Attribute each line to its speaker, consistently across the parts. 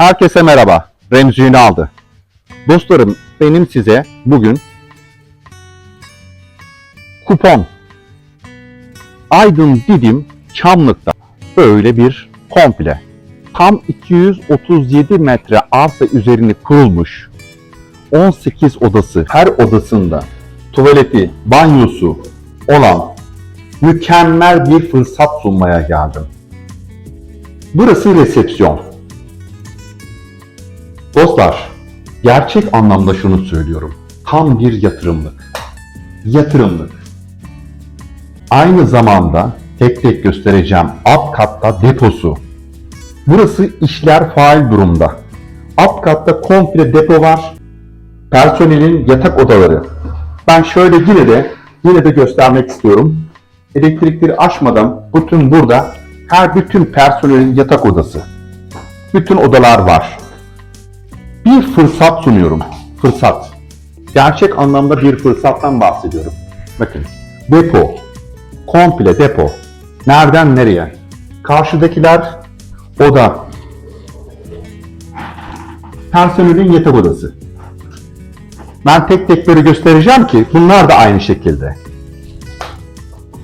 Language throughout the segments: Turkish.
Speaker 1: Herkese merhaba. Remzi aldı. Dostlarım benim size bugün kupon Aydın Didim Çamlık'ta böyle bir komple tam 237 metre arsa üzerine kurulmuş 18 odası her odasında tuvaleti, banyosu olan mükemmel bir fırsat sunmaya geldim. Burası resepsiyon. Dostlar, gerçek anlamda şunu söylüyorum. Tam bir yatırımlık. Yatırımlık. Aynı zamanda tek tek göstereceğim alt katta deposu. Burası işler faal durumda. Alt katta komple depo var. Personelin yatak odaları. Ben şöyle yine de yine de göstermek istiyorum. Elektrikleri açmadan bütün burada her bütün personelin yatak odası. Bütün odalar var bir fırsat sunuyorum. Fırsat. Gerçek anlamda bir fırsattan bahsediyorum. Bakın. Depo. Komple depo. Nereden nereye? Karşıdakiler oda. Personelin yatak odası. Ben tek tek böyle göstereceğim ki bunlar da aynı şekilde.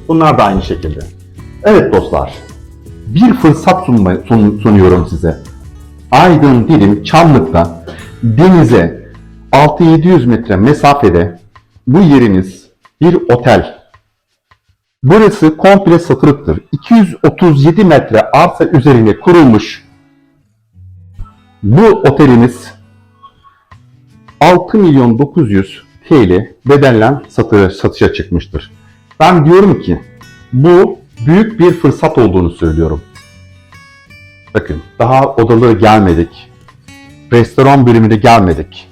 Speaker 1: Bunlar da aynı şekilde. Evet dostlar. Bir fırsat sunma, sun- sunuyorum size. Aydın Dilim Çamlık'ta denize 6-700 metre mesafede bu yeriniz bir otel. Burası komple satılıktır. 237 metre arsa üzerine kurulmuş bu otelimiz 6 milyon 900 TL bedellen satı, satışa çıkmıştır. Ben diyorum ki bu büyük bir fırsat olduğunu söylüyorum. Bakın daha odaları gelmedik. Restoran bölümüne gelmedik.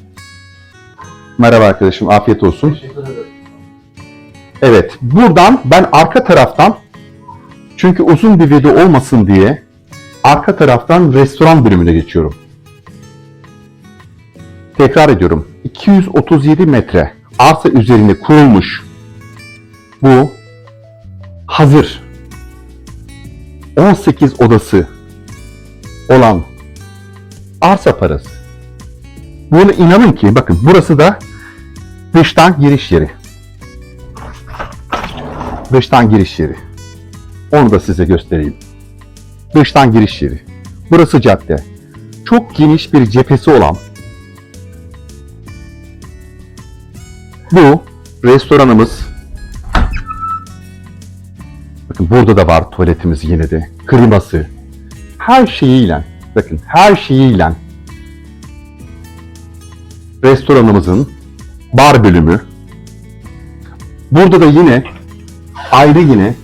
Speaker 1: Merhaba arkadaşım afiyet olsun. Evet buradan ben arka taraftan çünkü uzun bir video olmasın diye arka taraftan restoran bölümüne geçiyorum. Tekrar ediyorum. 237 metre arsa üzerine kurulmuş bu hazır 18 odası olan arsa parası. Bunu inanın ki bakın burası da dıştan giriş yeri. Dıştan giriş yeri. Onu da size göstereyim. Dıştan giriş yeri. Burası cadde. Çok geniş bir cephesi olan bu restoranımız Bakın burada da var tuvaletimiz yine de. Kliması. Her şeyiyle, bakın her şeyiyle restoranımızın bar bölümü. Burada da yine ayrı yine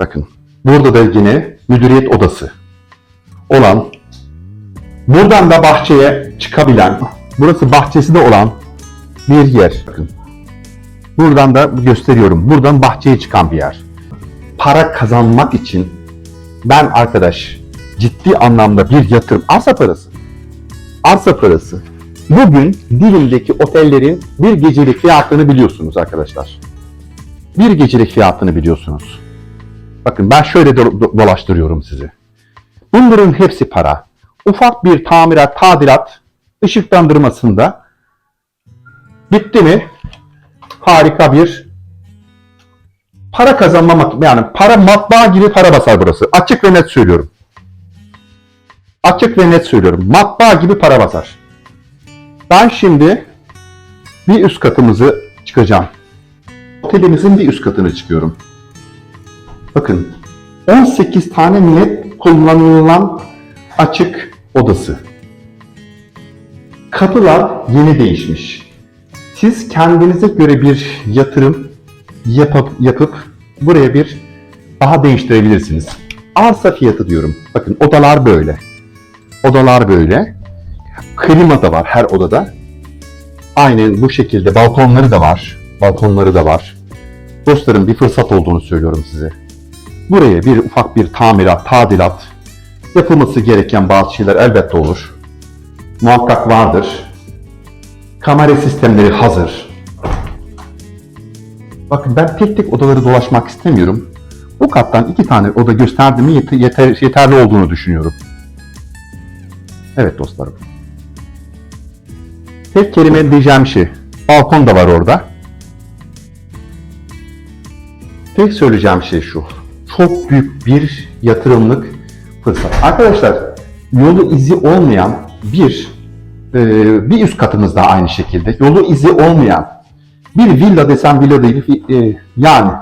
Speaker 1: bakın burada da yine müdüriyet odası olan buradan da bahçeye çıkabilen burası bahçesi de olan bir yer. Bakın Buradan da gösteriyorum. Buradan bahçeye çıkan bir yer. Para kazanmak için ben arkadaş ciddi anlamda bir yatırım. Arsa parası. Arsa parası. Bugün Dilim'deki otellerin bir gecelik fiyatını biliyorsunuz arkadaşlar. Bir gecelik fiyatını biliyorsunuz. Bakın ben şöyle do- do- dolaştırıyorum sizi. Bunların hepsi para. Ufak bir tamirat, tadilat, ışıklandırmasında bitti mi harika bir para kazanma mak- yani para matbaa gibi para basar burası. Açık ve net söylüyorum. Açık ve net söylüyorum. Matbaa gibi para basar. Ben şimdi bir üst katımızı çıkacağım. Otelimizin bir üst katını çıkıyorum. Bakın 18 tane net kullanılan açık odası. Kapılar yeni değişmiş siz kendinize göre bir yatırım yapıp, yapıp buraya bir daha değiştirebilirsiniz. Arsa fiyatı diyorum. Bakın odalar böyle. Odalar böyle. Klima da var her odada. Aynen bu şekilde balkonları da var. Balkonları da var. Dostlarım bir fırsat olduğunu söylüyorum size. Buraya bir ufak bir tamirat, tadilat yapılması gereken bazı şeyler elbette olur. Muhakkak vardır. Kamera sistemleri hazır. Bakın ben tek tek odaları dolaşmak istemiyorum. Bu kattan iki tane oda gösterdiğimi yeter, yeter- yeterli olduğunu düşünüyorum. Evet dostlarım. Tek kelime diyeceğim şey. Balkon da var orada. Tek söyleyeceğim şey şu. Çok büyük bir yatırımlık fırsat. Arkadaşlar yolu izi olmayan bir e, bir üst katımız da aynı şekilde. Yolu izi olmayan bir villa desem villa değil e, yani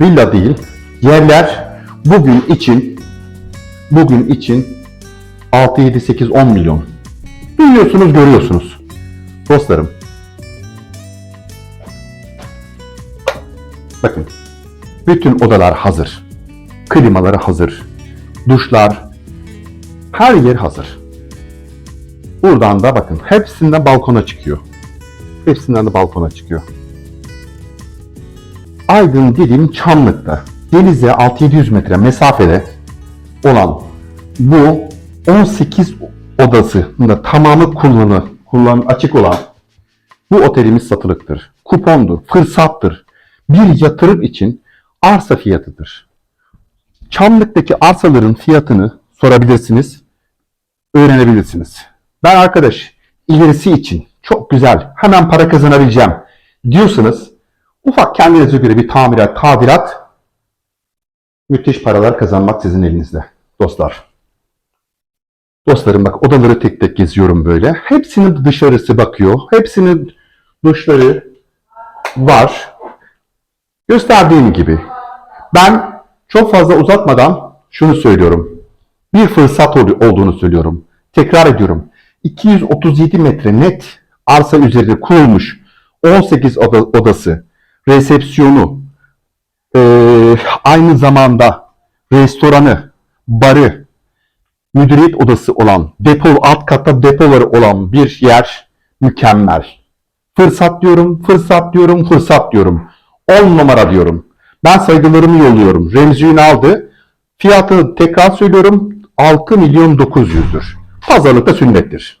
Speaker 1: villa değil yerler bugün için bugün için 6 7 8 10 milyon. Duyuyorsunuz, görüyorsunuz. Dostlarım. Bakın. Bütün odalar hazır. Klimaları hazır. Duşlar. Her yer hazır. Buradan da bakın hepsinden balkona çıkıyor. Hepsinden de balkona çıkıyor. Aydın Didim Çamlık'ta denize 6-700 metre mesafede olan bu 18 odasında tamamı kullanı, kullan açık olan bu otelimiz satılıktır. Kupondur, fırsattır. Bir yatırım için arsa fiyatıdır. Çamlık'taki arsaların fiyatını sorabilirsiniz, öğrenebilirsiniz. Ben arkadaş ilerisi için çok güzel, hemen para kazanabileceğim diyorsanız ufak kendinize göre bir tamirat, tadilat müthiş paralar kazanmak sizin elinizde dostlar. Dostlarım bak odaları tek tek geziyorum böyle. Hepsinin dışarısı bakıyor. Hepsinin duşları var. Gösterdiğim gibi. Ben çok fazla uzatmadan şunu söylüyorum. Bir fırsat ol- olduğunu söylüyorum. Tekrar ediyorum. 237 metre net arsa üzerinde kurulmuş 18 oda- odası, resepsiyonu, eee, aynı zamanda restoranı, barı, müdüriyet odası olan, depo alt katta depoları olan bir yer mükemmel. Fırsat diyorum, fırsat diyorum, fırsat diyorum. 10 numara diyorum. Ben saygılarımı yolluyorum. Remzi Ünal'dı. Fiyatı tekrar söylüyorum 6 milyon 900'dür. Pazarlıkta sünnettir.